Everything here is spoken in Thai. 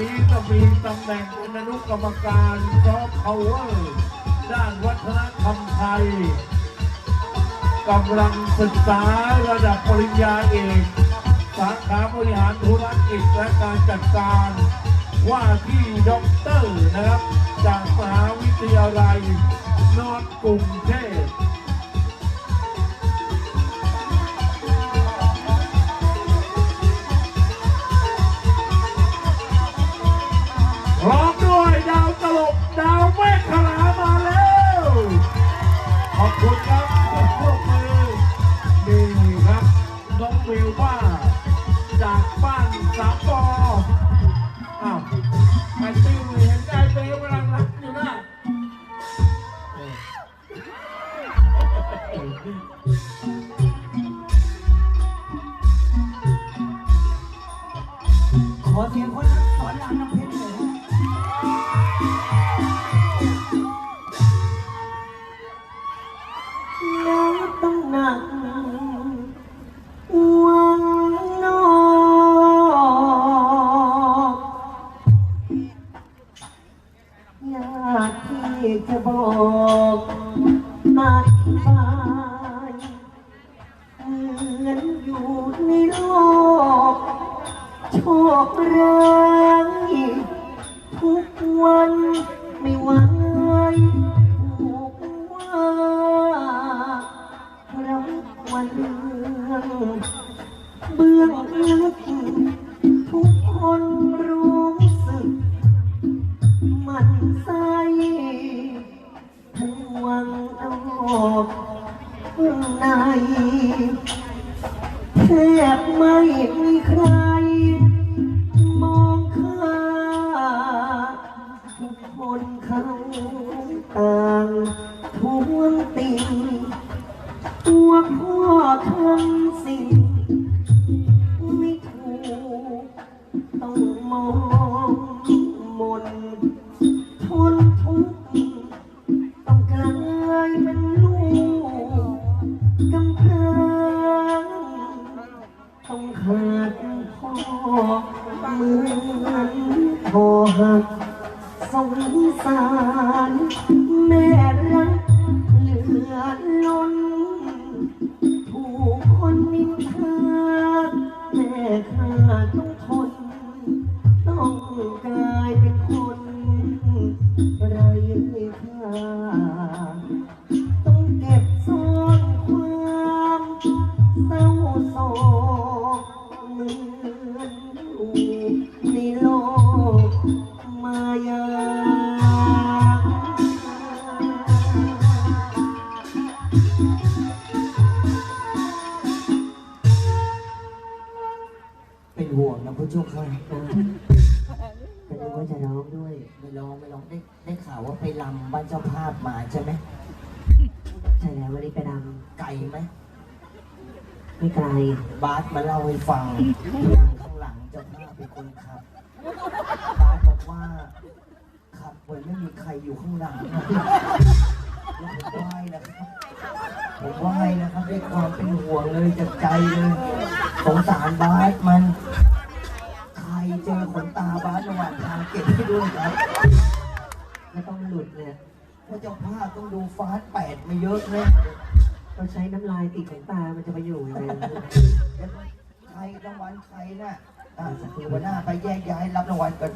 นี้ก็มีตำแหน่งเป็นอนุกรรมการซอฟต์พาวเวอร์ด้านวัฒนธรรมไทยกำลังศึกษาระดับปริญญาเอกสาขาบริหารธุรกิจและการจัดการว่าที่ด็อกเตอร์นะครับ จากมหาวิทยาลัยนอร์ทกรุงเทพ พร้อมด้วยดาวตลกดาวเมฆขลามาแล้ว ขอบคุณครับพวกมือนี่ครับน้องวิวว่าจากบ้านสามปออ้าวไอ้ติ้วเห็นไอ้เบลกำลังรักอยู่นะขากที่จะบอกอธิบายเหมือนอยู่ในโลก โชคร้ายทุกวันไม่ไหวถูกว่ารักวันเมืองเบื้องลึกทุกคนรู้ แทบไม่มีใคร มองข้าทุกคนเขาต่างทวงติงตัวพ่อทำสิ่ง ไม่ถูกต้องมองมน หักสงสารแม่รักเหลือล้น เป็นห่วงนะพระเจ้าค่ะแต่นึกว่าจะร้องด้วย ไม่ร้องไม่ร้องได้ได้ข่าวว่าไปลำบ้านเจ้าภาพมาใช่ไหมใช่แล้ววันนี้ไปดไกลไหมำไม่ไกลบาสมาเล่าให้ฟังนั่งข้างหลังเจ้าภาพเป็นคนขับ บาสบอกว่า ขับเหมือนไม่มีใครอยู่ข้างหลังอะแล้วผมไหว้นะครับผมไหว้นะครับด้วยความเป็นห่วงเลยจากใจเลยสงสารบาสมัน ใครเจอขนตาบาสระหว่างทางเก็บให้ด้วยครับแล้วต้องหลุดเนี่ยพระเจ้าภาพต้องดูฟาสต์แปดมาเยอะเลยต้องใช้น้ำลายติดขนตา มันจะไปอยู่ยังไงใครรางวัลใครน่ะ อะหัวหน้าไปแยกย้ายรับรางวัลกัน